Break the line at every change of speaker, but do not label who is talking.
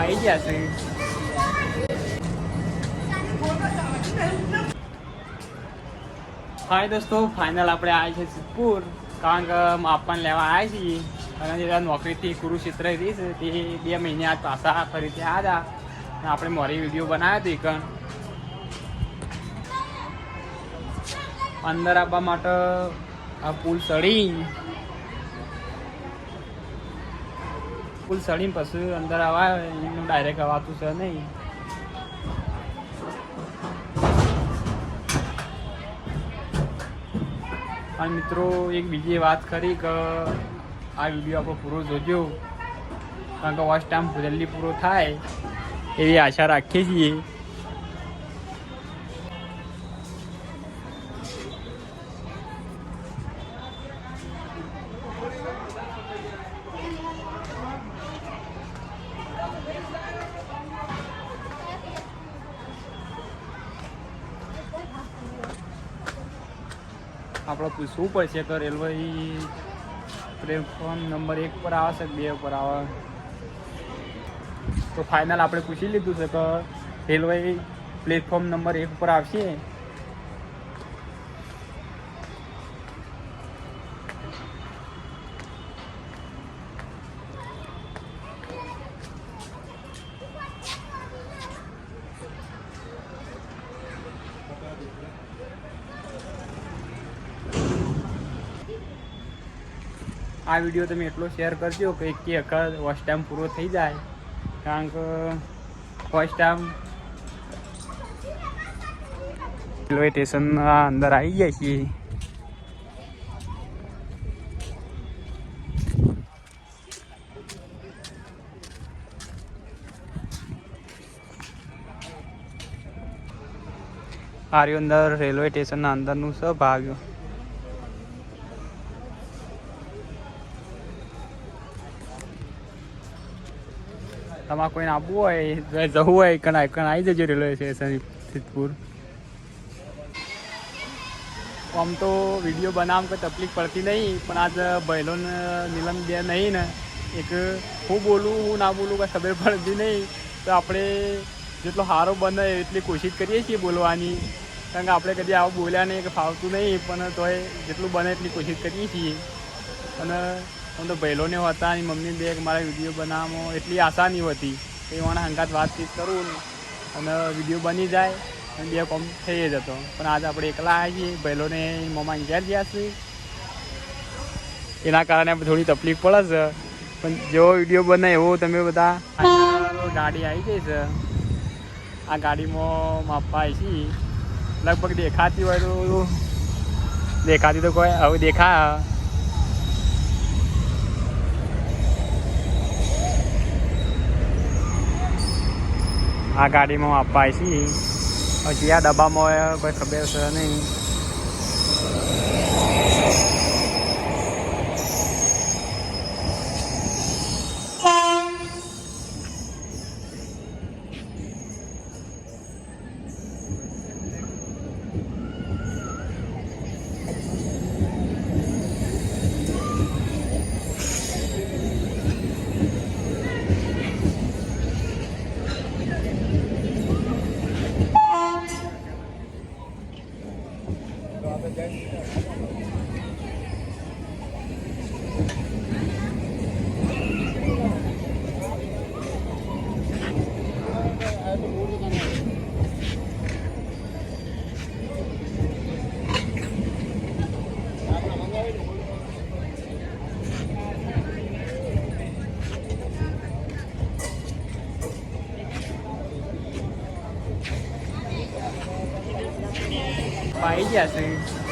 આવી ગયા છે. હાય દોસ્તો ફાઇનલ આપણે આવ્યા છે સિદ્ધપુર, કારણ કે માપન લેવા આવ્યા છીએ. અને જે નોકરીથી કુરુક્ષેત્ર રહી તે બે મહિને આજ પાછા ફરીથી આવ્યા હતા. આપણે મોરી વીડિયો બનાવ્યો હતો કણ અંદર આવવા માટે આ પુલ ચડી. પુલ સડીને પછી અંદર આવા, એનું ડાયરેક્ટ અવાતું છે નહીં. અને મિત્રો, એક બીજી વાત કરી કે આ વીડિયો આપણો પૂરો જોજો. કારણ કે વોચ ટાઈમ જલ્દી પૂરો થાય, એવી આશા રાખીએ છીએ. આપણે પૂછવું પડશે કે રેલવે પ્લેટફોર્મ નંબર એક પર આવે છે બે ઉપર આવે? તો ફાઇનલ આપણે પૂછી લીધું છે કે રેલવે પ્લેટફોર્મ નંબર એક ઉપર આવશે? આ વીડિયો તમે એટલો શેર કરજો કે એક વખત ફર્સ્ટ ટાઈમ પૂરો થઈ જાય. કારણ કે ફર્સ્ટ ટાઈમ રેલવે સ્ટેશનના અંદર આવી જાય છીએ. આર્યો અંદર રેલવે સ્ટેશનના અંદરનું સ ભાગ તમારે કોઈને આપવું હોય જવું હોય કણા કણ આવી જજો રેલવે સ્ટેશન સિદ્ધપુર. આમ તો વીડિયો બનાવવામાં કોઈ તકલીફ પડતી નહીં, પણ આજ બહેલો નીલમ બે નહીં ને, એક હું બોલું, હું ના બોલું, કાંઈ ખબર પડતી નહીં. તો આપણે જેટલો સારો બને એટલી કોશિશ કરીએ છીએ બોલવાની. કારણ કે આપણે કદી આવું બોલ્યા નહીં કે ફાવતું નહીં, પણ તોય જેટલું બને એટલી કોશિશ કરીએ છીએ. અને આમ તો બહેલોને હતા અને મમ્મી બે મારા વીડિયો બનાવવામાં એટલી આશા નહીં હતી એ મને હંગાત વાતચીત કરું અને વીડિયો બની જાય અને બે કોમ થઈ જતો પણ આજે આપણે એકલા આવીએ બહેલોને મમ્મા ઘેર ગયા છે. એના કારણે થોડી તકલીફ પડે છે. પણ જેવો વીડિયો બને એવો તમે બધા ગાડી આવી ગઈ છે. આ ગાડીમાં માપવા આવી લગભગ દેખાતી હોય તો દેખાતી તો કોઈ, હવે દેખા આ ગાડીમાં આપવા આવી છીએ હજી આ ડબ્બામાં કોઈ ખબર છે નહીં. Bangladesh. આવી ગયા છે.